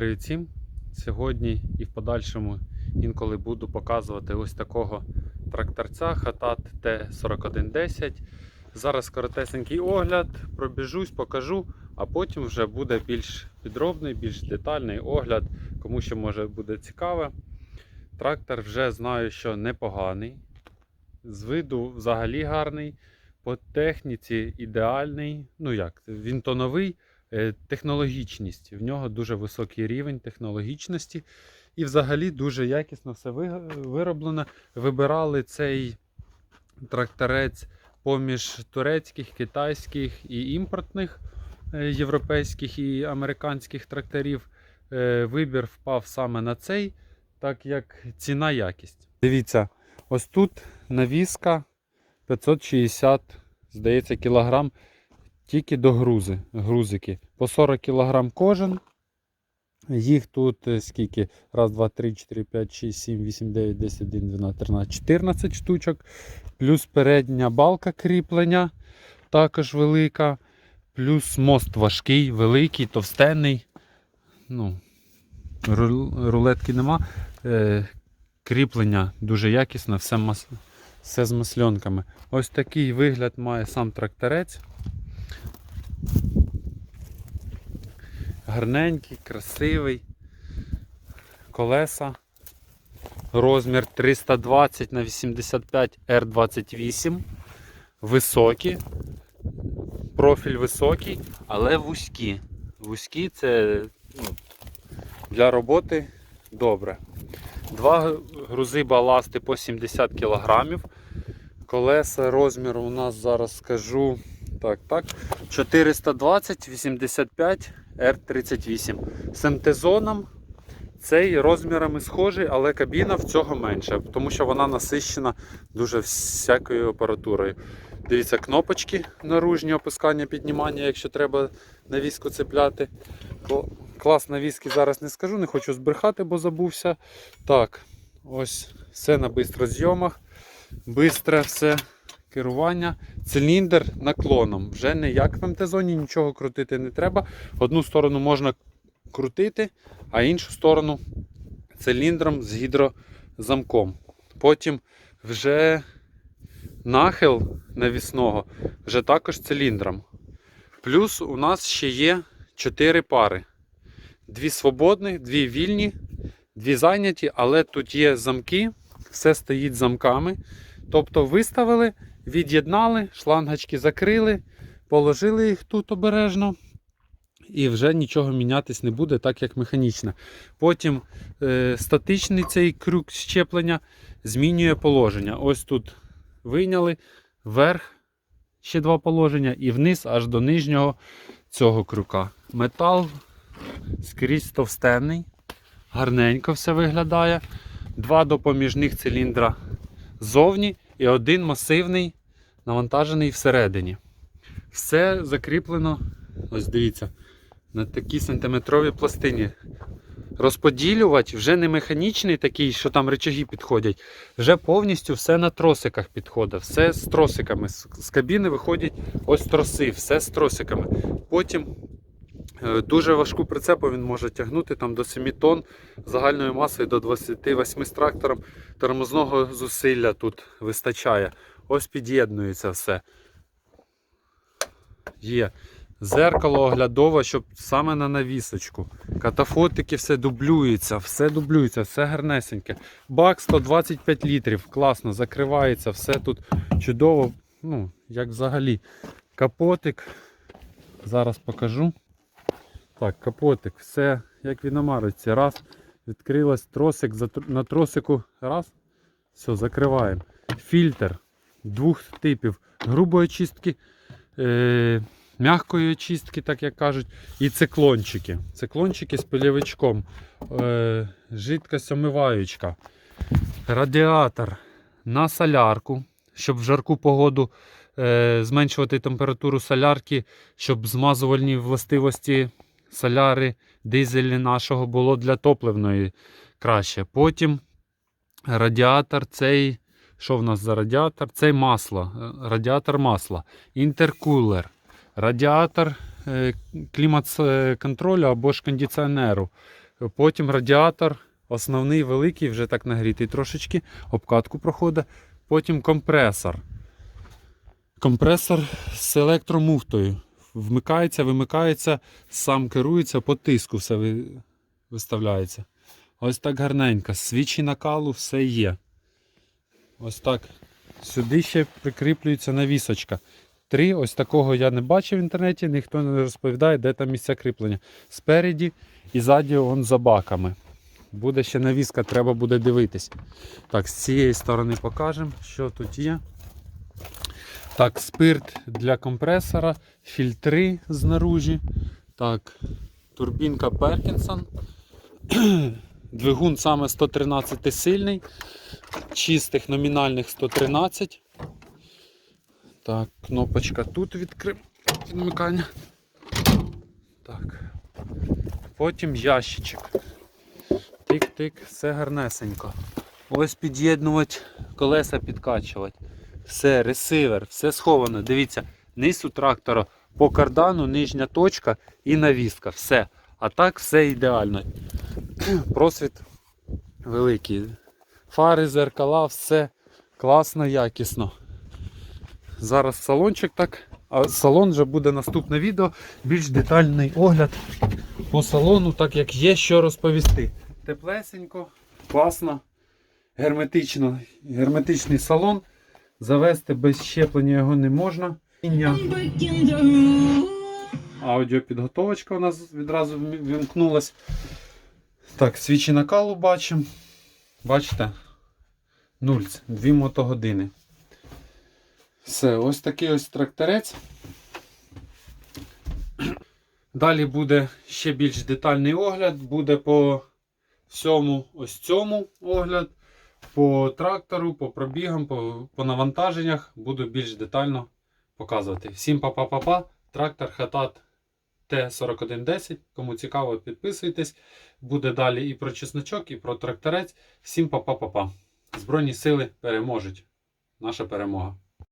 привіт всім! Сьогодні і в подальшому інколи буду показувати ось такого тракторця Хатат Т4110. Зараз коротесенький огляд, пробіжусь, покажу, а потім вже буде більш підробний, більш детальний огляд, кому що може буде цікаве. Трактор вже знаю, що непоганий. З виду взагалі гарний. По техніці ідеальний. Ну як, він то новий. Е, технологічність. В нього дуже високий рівень технологічності. І взагалі дуже якісно все вироблено. Вибирали цей тракторець поміж турецьких, китайських і імпортних е, європейських і американських тракторів. Е, Вибір впав саме на цей, так як ціна якість. Дивіться, ось тут навіска 560, здається, кілограм тільки до грузи, грузики. По 40 кг кожен. Їх тут е, скільки? Раз, два, три, 4, 5, 6, 7, 8, 9, 10, 11, 12, 13, 14 штучок. Плюс передня балка кріплення, також велика. Плюс мост важкий, великий, товстенний. Ну, рулетки нема. Е, кріплення дуже якісне, все, мас... все з масльонками. Ось такий вигляд має сам тракторець. Гарненький, красивий. Колеса. Розмір 320 на 85 R28. Високі. Профіль високий, але вузькі. Вузькі це ну, для роботи добре. Два грузи баласти по 70 кг. Колеса розміру у нас зараз скажу. Так, так. 420 85 R38. З МТ-зоном цей розмірами схожий, але кабіна в цього менша, тому що вона насищена дуже всякою апаратурою. Дивіться, кнопочки наружні опускання, піднімання, якщо треба навіску цепляти. Кл- Клас навіски зараз не скажу, не хочу збрехати, бо забувся. Так, ось все на бистрозйомах. Бистре все керування. Циліндр наклоном. Вже не як в МТ-зоні, нічого крутити не треба. Одну сторону можна крутити, а іншу сторону циліндром з гідрозамком. Потім вже нахил навісного вже також циліндром. Плюс у нас ще є 4 пари. Дві свободні, дві вільні, дві зайняті, але тут є замки, все стоїть замками. Тобто виставили, від'єднали, шлангочки закрили, положили їх тут обережно. І вже нічого мінятись не буде, так як механічна. Потім е, статичний цей крюк щеплення змінює положення. Ось тут вийняли вверх ще два положення і вниз аж до нижнього цього крюка. Метал скрізь товстенний, гарненько все виглядає. Два допоміжних циліндра ззовні і один масивний навантажений всередині. Все закріплено, ось дивіться, на такій сантиметровій пластині. Розподілювач вже не механічний такий, що там речаги підходять. Вже повністю все на тросиках підходить. Все з тросиками. З кабіни виходять ось троси, все з тросиками. Потім дуже важку прицепу він може тягнути там до 7 тонн загальною масою до 28 з трактором. Тормозного зусилля тут вистачає. Ось під'єднується все. Є. Зеркало оглядове, щоб саме на навісочку. Катафотики все дублюється, все дублюється, все гарнесеньке. Бак 125 літрів, класно, закривається, все тут чудово, ну, як взагалі. Капотик. Зараз покажу. Так, капотик, все як в іномариці. Раз, відкрилась тросик, на тросику раз. Все, закриваємо. Фільтр двох типів грубої очистки. Е- м'якої очистки, так як кажуть, і циклончики. Циклончики з пилявичком, е, жидкость омиваючка, радіатор на солярку, щоб в жарку погоду е, зменшувати температуру солярки, щоб змазувальні властивості соляри, дизелі нашого було для топливної краще. Потім радіатор цей. Що в нас за радіатор? Цей масло, е, радіатор масла, інтеркулер радіатор е, клімат-контролю або ж кондиціонеру. Потім радіатор, основний великий, вже так нагрітий трошечки, обкатку проходить. Потім компресор. Компресор з електромуфтою. Вмикається, вимикається, сам керується, по тиску все ви- виставляється. Ось так гарненько. Свічі накалу, все є. Ось так. Сюди ще прикріплюється навісочка. Три, ось такого я не бачив в інтернеті, ніхто не розповідає, де там місця кріплення. Спереді і ззаді он за баками. Буде ще навіска, треба буде дивитись. Так, з цієї сторони покажемо, що тут є. Так, спирт для компресора, фільтри знаружі. Так, турбінка Перкінсон. Двигун саме 113 сильний. Чистих номінальних 113. Так, кнопочка тут відкрив відмикання. Так. Потім ящичок. Тик-тик, все гарнесенько. Ось під'єднувати, колеса підкачувати. Все, ресивер, все сховано. Дивіться, низ у трактора по кардану, нижня точка і навіска. Все. А так все ідеально. Просвіт великий. Фари, зеркала, все класно, якісно. Зараз салончик так. А салон вже буде наступне відео. Більш детальний огляд по салону, так як є що розповісти. Теплесенько, класно, герметично, герметичний салон. Завести без щеплення його не можна. Аудіопідготовочка у нас відразу вімкнулась. Так, свічі накалу бачимо. Бачите? Нуль, дві мотогодини. Все, ось такий ось тракторець. Далі буде ще більш детальний огляд. Буде по всьому ось цьому огляд. По трактору, по пробігам, по, по навантаженнях буду більш детально показувати. Всім па-па-па-па. Трактор Хатат Т4110. Кому цікаво, підписуйтесь. Буде далі і про чесночок, і про тракторець. Всім па-па-па-па. Збройні сили переможуть. Наша перемога.